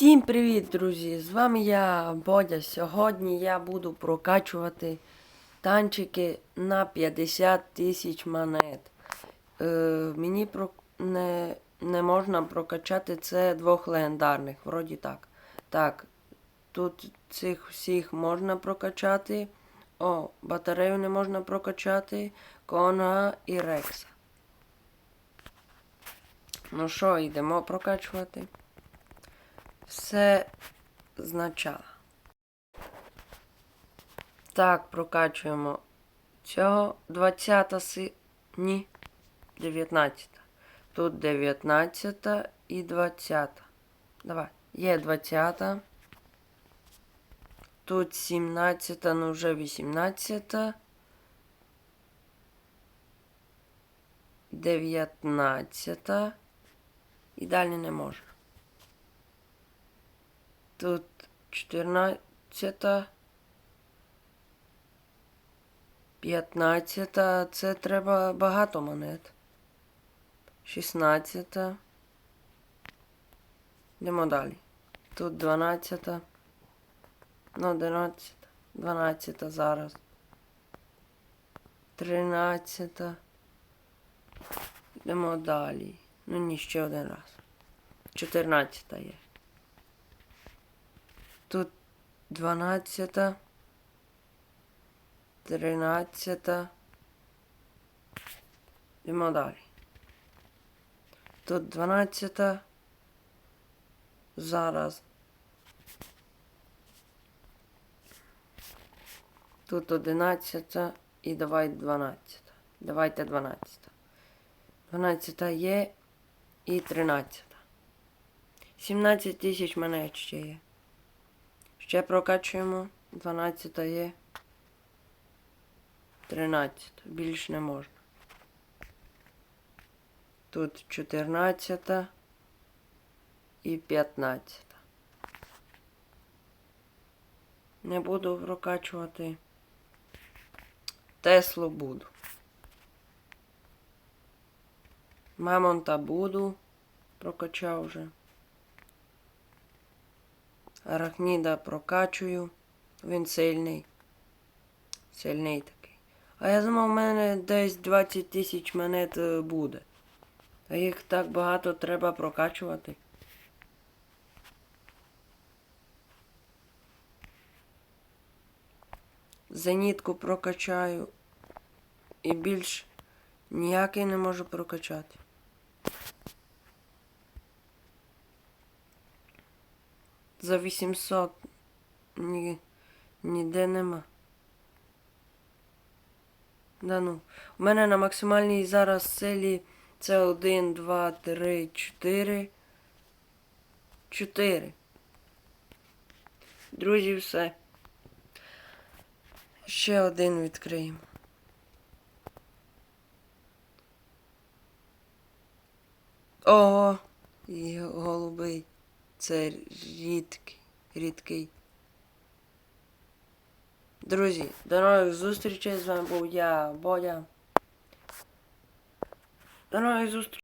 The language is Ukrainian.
Всім привіт, друзі! З вами я, Бодя. Сьогодні я буду прокачувати танчики на 50 тисяч монет. Е, мені про... не... не можна прокачати це двох легендарних, вроді так. Так, тут цих всіх можна прокачати. О, батарею не можна прокачати, Конга і Рекса. Ну що, йдемо прокачувати? Все значало. Так, прокачуємо цього 20 си. Ні. 19. Тут 19 і 20. Давай. Є 20. Тут 17, ну вже 18. 19. І далі не можна. Тут 14. 15. Це треба багато монет. 16. Йдемо далі. Тут 12. Ну, 11. 12 зараз. 13. Йдемо далі. Ну ні, ще один раз. 14 є. Тут 12. 13. Йдемо далі. Тут 12. Зараз. Тут 11 і давай 12. Давайте 12. 12 є і 13. 17 тисяч монет ще є. Ще прокачуємо. 12 є. 13. Більш не можна. Тут 14 і 15. Не буду прокачувати. Теслу буду. Мамонта буду. Прокачав вже. Арахніда прокачую. Він сильний. Сильний такий. А я думав, в мене десь 20 тисяч монет е, буде. А їх так багато треба прокачувати. Зенітку прокачаю. І більш ніякий не можу прокачати. За 800 ні, ніде нема. Да ну. У мене на максимальній зараз силі це 1, 2, 3, 4. 4. Друзі, все. Ще один відкриємо. Ого, голубий. Це рідкий. рідкий. Друзі, до нових зустрічей. З вами був я, Бодя. До нових зустрічей.